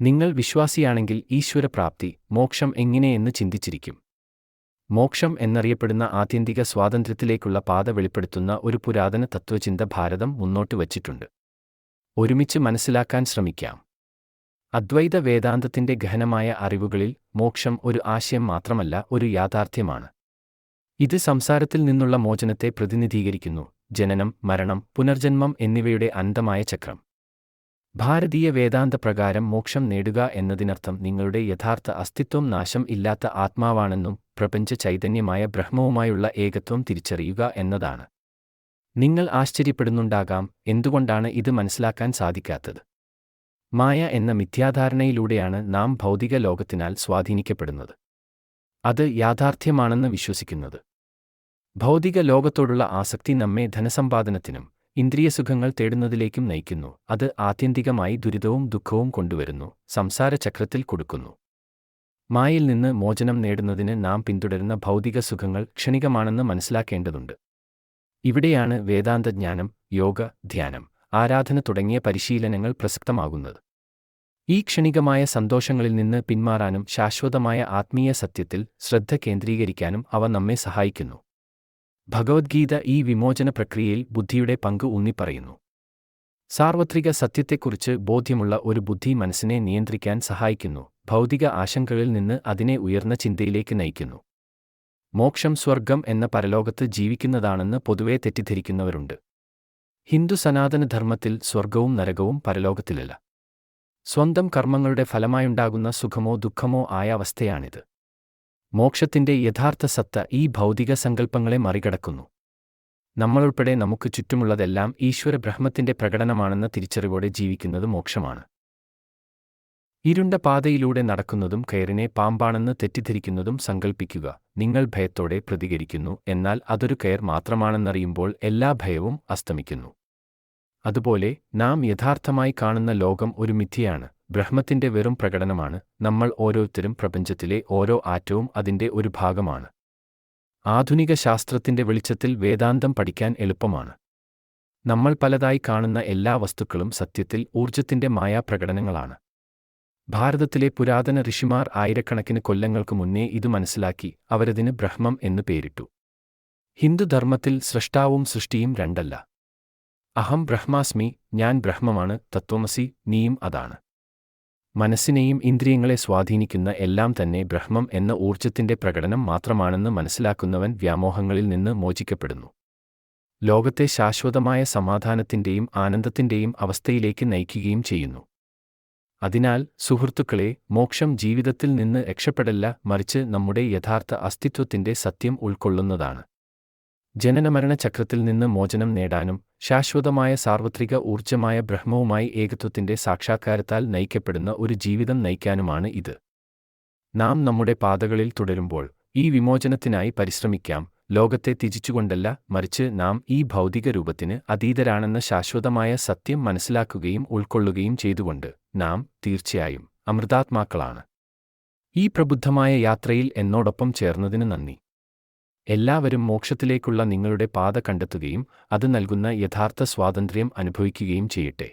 നിങ്ങൾ വിശ്വാസിയാണെങ്കിൽ ഈശ്വരപ്രാപ്തി മോക്ഷം എങ്ങനെയെന്ന് ചിന്തിച്ചിരിക്കും. മോക്ഷം എന്നറിയപ്പെടുന്ന ആത്യന്തിക സ്വാതന്ത്ര്യത്തിലേക്കുള്ള പാത വെളിപ്പെടുത്തുന്ന ഒരു പുരാതന തത്വചിന്ത ഭാരതം മുന്നോട്ട് വച്ചിട്ടുണ്ട്. ഒരുമിച്ച് മനസ്സിലാക്കാൻ ശ്രമിക്കാം. അദ്വൈത വേദാന്തത്തിന്റെ ഗഹനമായ അറിവുകളിൽ മോക്ഷം ഒരു ആശയം മാത്രമല്ല ഒരു യാഥാർത്ഥ്യമാണ്. ഇത് സംസാരത്തിൽ നിന്നുള്ള മോചനത്തെ പ്രതിനിധീകരിക്കുന്നു ജനനം മരണം പുനർജന്മം എന്നിവയുടെ അന്തമായ ചക്രം. ഭാരതീയ വേദാന്ത പ്രകാരം മോക്ഷം നേടുക എന്നതിനർത്ഥം നിങ്ങളുടെ യഥാർത്ഥ അസ്തിത്വം നാശം ഇല്ലാത്ത ആത്മാവാണെന്നും പ്രപഞ്ച ചൈതന്യമായ ബ്രഹ്മവുമായുള്ള ഏകത്വം തിരിച്ചറിയുക എന്നതാണ്. നിങ്ങൾ ആശ്ചര്യപ്പെടുന്നുണ്ടാകാം എന്തുകൊണ്ടാണ് ഇത് മനസ്സിലാക്കാൻ സാധിക്കാത്തത്. മായ എന്ന മിഥ്യാധാരണയിലൂടെയാണ് നാം ഭൗതിക ലോകത്തിനാൽ സ്വാധീനിക്കപ്പെടുന്നത്. അത് യാഥാർത്ഥ്യമാണെന്ന് വിശ്വസിക്കുന്നത്. ഭൗതിക ലോകത്തോടുള്ള ആസക്തി നമ്മെ ധനസമ്പാദനത്തിനും ഇന്ദ്രിയസുഖങ്ങൾ തേടുന്നതിലേക്കും നയിക്കുന്നു. അത് ആത്യന്തികമായി ദുരിതവും ദുഃഖവും കൊണ്ടുവരുന്നു. സംസാരചക്രത്തിൽ കൊടുക്കുന്നു. മായയിൽ നിന്ന് മോചനം നേടുന്നതിന് നാം പിന്തുടരുന്ന ഭൗതിക സുഖങ്ങൾ ക്ഷണികമാണെന്ന് മനസ്സിലാക്കേണ്ടതുണ്ട്. ഇവിടെയാണ് വേദാന്തജ്ഞാനം യോഗ ധ്യാനം ആരാധന തുടങ്ങിയ പരിശീലനങ്ങൾ പ്രസക്തമാകുന്നത്. ഈ ക്ഷണികമായ സന്തോഷങ്ങളിൽ നിന്ന് പിന്മാറാനും ശാശ്വതമായ ആത്മീയ സത്യത്തിൽ ശ്രദ്ധ കേന്ദ്രീകരിക്കാനും അവ നമ്മെ സഹായിക്കുന്നു. ഭഗവത്ഗീത ഈ വിമോചന പ്രക്രിയയിൽ ബുദ്ധിയുടെ പങ്ക് ഊന്നിപ്പറയുന്നു. സാർവത്രിക സത്യത്തെക്കുറിച്ച് ബോധ്യമുള്ള ഒരു ബുദ്ധി മനസ്സിനെ നിയന്ത്രിക്കാൻ സഹായിക്കുന്നു ഭൗതിക ആശങ്കകളിൽ നിന്ന് അതിനെ ഉയർന്ന ചിന്തയിലേക്ക് നയിക്കുന്നു. മോക്ഷം സ്വർഗം എന്ന പരലോകത്ത് ജീവിക്കുന്നതാണെന്ന് പൊതുവെ തെറ്റിദ്ധരിക്കുന്നവരുണ്ട്. ഹിന്ദു സനാതനധർമ്മത്തിൽ സ്വർഗവും നരകവും പരലോകത്തിലല്ല. സ്വന്തം കർമ്മങ്ങളുടെ ഫലമായുണ്ടാകുന്ന സുഖമോ ദുഃഖമോ ആയ അവസ്ഥയാണിത്. മോക്ഷത്തിന്റെ യഥാർത്ഥ സത്ത ഈ ഭൗതിക സങ്കല്പങ്ങളെ മറികടക്കുന്നു. നമ്മളുൾപ്പെടെ നമുക്ക് ചുറ്റുമുള്ളതെല്ലാം ഈശ്വര ബ്രഹ്മത്തിന്റെ പ്രകടനമാണെന്ന തിരിച്ചറിവോടെ ജീവിക്കുന്നത് മോക്ഷമാണ്. ഇരുണ്ട പാതയിലൂടെ നടക്കുന്നതും കയറിനെ പാമ്പാണെന്ന് തെറ്റിദ്ധരിക്കുന്നതും സങ്കൽപ്പിക്കുക നിങ്ങൾ ഭയത്തോടെ പ്രതികരിക്കുന്നു എന്നാൽ അതൊരു കയർ മാത്രമാണെന്നറിയുമ്പോൾ എല്ലാ ഭയവും അസ്തമിക്കുന്നു. അതുപോലെ നാം യഥാർത്ഥമായി കാണുന്ന ലോകം ഒരു മിഥ്യയാണ്. ബ്രഹ്മത്തിന്റെ വെറും പ്രകടനമാണ് നമ്മൾ ഓരോരുത്തരും പ്രപഞ്ചത്തിലെ ഓരോ ആറ്റവും അതിന്റെ ഒരു ഭാഗമാണ്. ആധുനിക ശാസ്ത്രത്തിന്റെ വെളിച്ചത്തിൽ വേദാന്തം പഠിക്കാൻ എളുപ്പമാണ്. നമ്മൾ പലതായി കാണുന്ന എല്ലാ വസ്തുക്കളും സത്യത്തിൽ ഊർജത്തിന്റെ മായാപ്രകടനങ്ങളാണ്. ഭാരതത്തിലെ പുരാതന ഋഷിമാർ ആയിരക്കണക്കിന് കൊല്ലങ്ങൾക്ക് മുന്നേ ഇത് മനസ്സിലാക്കി അവരതിന് ബ്രഹ്മം എന്ന് പേരിട്ടു. ഹിന്ദുധർമ്മത്തിൽ സൃഷ്ടാവും സൃഷ്ടിയും രണ്ടല്ല. അഹം ബ്രഹ്മാസ്മി ഞാൻ ബ്രഹ്മമാണ് തത്വമസി നീയും അതാണ്. മനസ്സിനെയും ഇന്ദ്രിയങ്ങളെ സ്വാധീനിക്കുന്ന എല്ലാം തന്നെ ബ്രഹ്മം എന്ന ഊർജത്തിന്റെ പ്രകടനം മാത്രമാണെന്ന് മനസ്സിലാക്കുന്നവൻ വ്യാമോഹങ്ങളിൽ നിന്ന് മോചിക്കപ്പെടുന്നു. ലോകത്തെ ശാശ്വതമായ സമാധാനത്തിന്റെയും ആനന്ദത്തിന്റെയും അവസ്ഥയിലേക്ക് നയിക്കുകയും ചെയ്യുന്നു. അതിനാൽ സുഹൃത്തുക്കളെ മോക്ഷം ജീവിതത്തിൽ നിന്ന് രക്ഷപ്പെടല്ല മറിച്ച് നമ്മുടെ യഥാർത്ഥ അസ്തിത്വത്തിന്റെ സത്യം ഉൾക്കൊള്ളുന്നതാണ്. ജനനമരണ ചക്രത്തിൽ നിന്ന് മോചനം നേടാനും ശാശ്വതമായ സാർവത്രിക ഊർജമായ ബ്രഹ്മവുമായി ഏകത്വത്തിന്റെ സാക്ഷാത്കാരത്താൽ നയിക്കപ്പെടുന്ന ഒരു ജീവിതം നയിക്കാനുമാണ് ഇത്. നാം നമ്മുടെ പാതകളിൽ തുടരുമ്പോൾ ഈ വിമോചനത്തിനായി പരിശ്രമിക്കാം ലോകത്തെ ത്യജിച്ചുകൊണ്ടല്ല മറിച്ച് നാം ഈ ഭൗതിക രൂപത്തിന് അതീതരാണെന്ന ശാശ്വതമായ സത്യം മനസ്സിലാക്കുകയും ഉൾക്കൊള്ളുകയും ചെയ്തുകൊണ്ട് നാം തീർച്ചയായും അമൃതാത്മാക്കളാണ്. ഈ പ്രബുദ്ധമായ യാത്രയിൽ എന്നോടൊപ്പം ചേർന്നതിന് നന്ദി. എല്ലാവരും മോക്ഷത്തിലേക്കുള്ള നിങ്ങളുടെ പാത കണ്ടെത്തുകയും അത് നൽകുന്ന യഥാർത്ഥ സ്വാതന്ത്ര്യം അനുഭവിക്കുകയും ചെയ്യട്ടെ.